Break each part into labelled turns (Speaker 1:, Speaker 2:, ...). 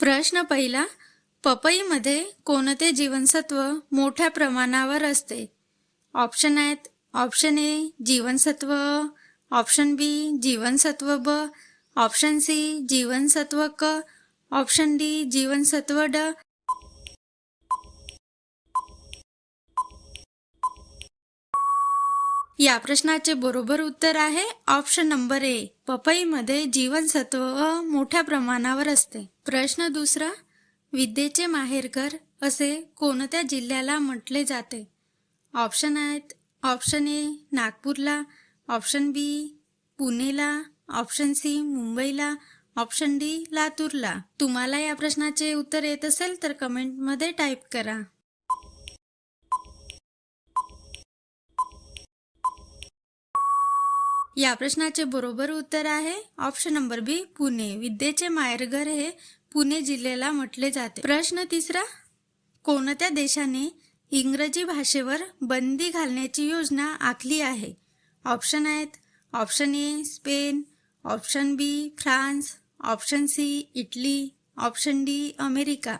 Speaker 1: प्रश्न पहिला पपईमध्ये कोणते जीवनसत्व मोठ्या प्रमाणावर असते? ऑप्शन आहेत ऑप्शन ए जीवनसत्व ऑप्शन बी जीवनसत्व ब ऑप्शन सी जीवनसत्व क ऑप्शन डी जीवनसत्व ड. या प्रश्नाचे बरोबर उत्तर आहे ऑप्शन नंबर ए पपईमध्ये जीवनसत्व मोठ्या प्रमाणावर असते. प्रश्न दुसरा विद्येचे माहेरघर असे कोणत्या जिल्ह्याला म्हटले जाते? ऑप्शन आहेत ऑप्शन ए नागपूरला ऑप्शन बी पुणेला ऑप्शन सी मुंबईला ऑप्शन डी लातूरला. तुम्हाला या प्रश्नाचे उत्तर येत असेल तर कमेंटमध्ये टाईप करा. या प्रश्नाचे बरोबर उत्तर आहे ऑप्शन नंबर बी पुणे. विद्येचे माहेरघर हे पुणे जिल्ह्याला म्हटले जाते. प्रश्न तिसरा कोणत्या देशाने इंग्रजी भाषेवर बंदी घालण्याची योजना आखली आहे? ऑप्शन आहेत option A Spain option B France option C Italy option D America.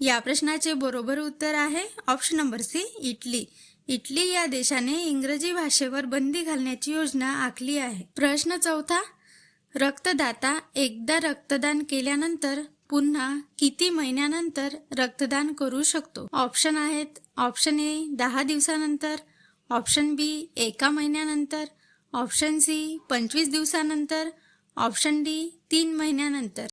Speaker 1: या प्रश्नाचे बरोबर उत्तर आहे option number C Italy. Italy या देशाने इंग्रजी भाषेवर बंदी घालण्याची योजना आखली आहे. प्रश्न चौथा रक्तदाता एकदा रक्तदान केल्यानंतर पुन्हा किती महिन्यानंतर रक्तदान करू शकतो? ऑप्शन आहेत ऑप्शन ए दहा दिवसानंतर ऑप्शन बी एका महिन्यानंतर ऑप्शन सी पंचवीस दिवसानंतर ऑप्शन डी तीन महिन्यानंतर.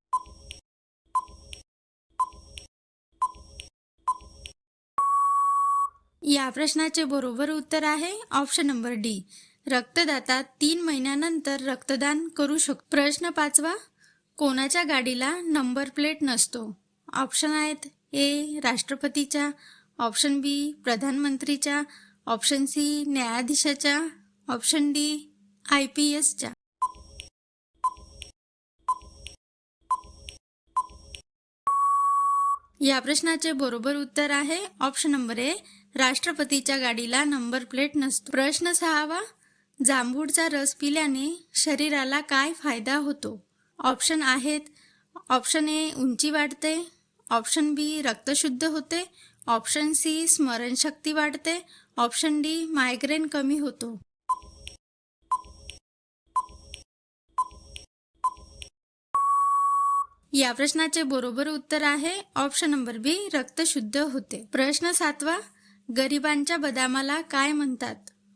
Speaker 1: या प्रश्नाचे बरोबर उत्तर आहे ऑप्शन नंबर डी. रक्तदाता तीन महिन्यानंतर रक्तदान करू शकतो. प्रश्न पाचवा कोणाच्या गाडीला नंबर प्लेट नसतो? ऑप्शन आहेत ए राष्ट्रपतीच्या. ऑप्शन बी प्रधानमंत्रीच्या. ऑप्शन सी न्यायाधीशाच्या. ऑप्शन डी आय पी एसच्या. या प्रश्नाचे बरोबर उत्तर आहे. ऑप्शन नंबर ए राष्ट्रपतीच्या गाडीला नंबर प्लेट नसतो. प्रश्न सहावा जांभूळचा रस पिल्याने शरीराला काय फायदा होतो? ऑप्शन आहेत. ऑप्शन ए उंची वाढते. ऑप्शन बी रक्तशुद्ध होते. ऑप्शन सी स्मरणशक्ती वाढते. ऑप्शन डी मायग्रेन कमी होतो. या प्रश्नाचे बरोबर उत्तर आहे. ऑप्शन नंबर बी रक्त शुद्ध होते. प्रश्न सातवा गरिबांच्या बदामाला काय म्हणतात?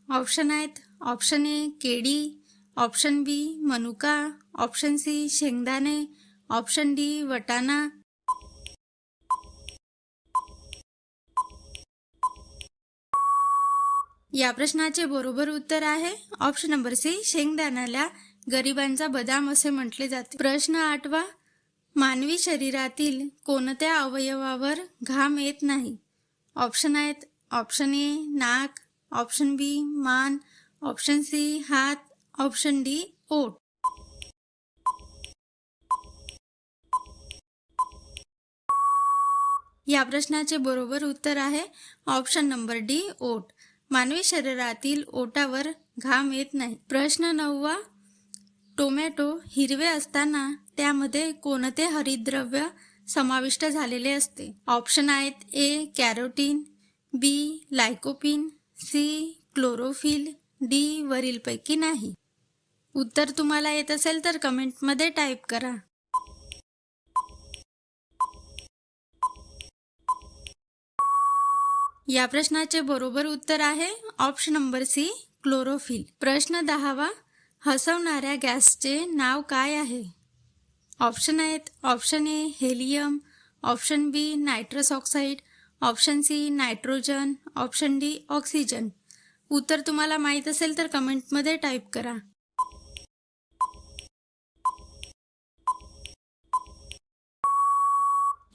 Speaker 1: ऑप्शन आहेत ऑप्शन ए केळी ऑप्शन बी मनुका ऑप्शन सी शेंगदाणे ऑप्शन डी वटाणा. या प्रश्नाचे बरोबर उत्तर आहे. ऑप्शन नंबर सी शेंगदाण्याला गरिबांचा बदाम असे म्हटले जाते. प्रश्न आठवा मानवी शरीरातील कोणत्या अवयवावर घाम येत नाही? ऑप्शन आहेत ऑप्शन ए नाक ऑप्शन बी मान ऑप्शन सी हात ऑप्शन डी ओट या प्रश्नाचे बरोबर उत्तर आहे ऑप्शन नंबर डी ओट मानवी शरीरातील ओटावर घाम येत नाही. प्रश्न नववा टोमॅटो हिरवे असताना त्यामध्ये कोणते हरितद्रव्य समाविष्ट झालेले असते? ऑप्शन आहेत A carotene B lycopene C chlorophyll D वरीलपैकी नाही. उत्तर तुम्हाला येत असेल तर कमेंटमध्ये टाईप करा. या प्रश्नाचे बरोबर उत्तर आहे ऑप्शन नंबर सी क्लोरोफिल. प्रश्न दहावा हसवणाऱ्या गॅसचे नाव काय आहे? ऑप्शन आहेत option A helium option B nitrous oxide option C nitrogen option D oxygen. उत्तर तुम्हाला माहीत असेल तर कमेंटमध्ये टाईप करा.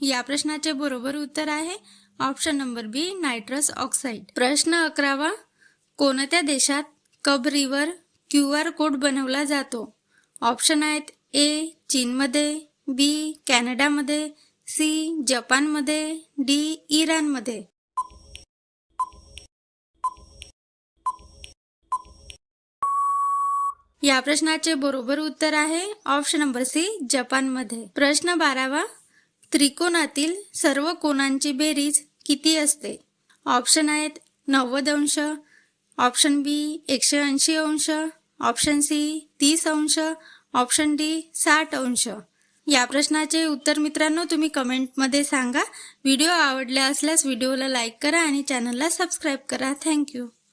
Speaker 1: या प्रश्नाचे बरोबर उत्तर आहे option number B nitrous oxide. प्रश्न अकरावा कोणत्या देशात कब रिवर क्यू आर कोड बनवला जातो? ऑप्शन आहेत ए चीनमध्ये बी कॅनडामध्ये सी जपानमध्ये डी इराणमध्ये. या प्रश्नाचे बरोबर उत्तर आहे ऑप्शन नंबर सी जपानमध्ये. प्रश्न बारावा त्रिकोणातील सर्व कोणांची बेरीज किती असते? ऑप्शन आहेत नव्वद अंश ऑप्शन बी एकशे ऐंशी अंश ऑप्शन सी तीस अंश ऑप्शन डी साठ अंश. या प्रश्नाचे उत्तर मित्रांनो तुम्ही कमेंटमध्ये सांगा. व्हिडिओ आवडला असल्यास व्हिडिओला लाईक करा आणि चॅनलला सबस्क्राईब करा. थँक्यू.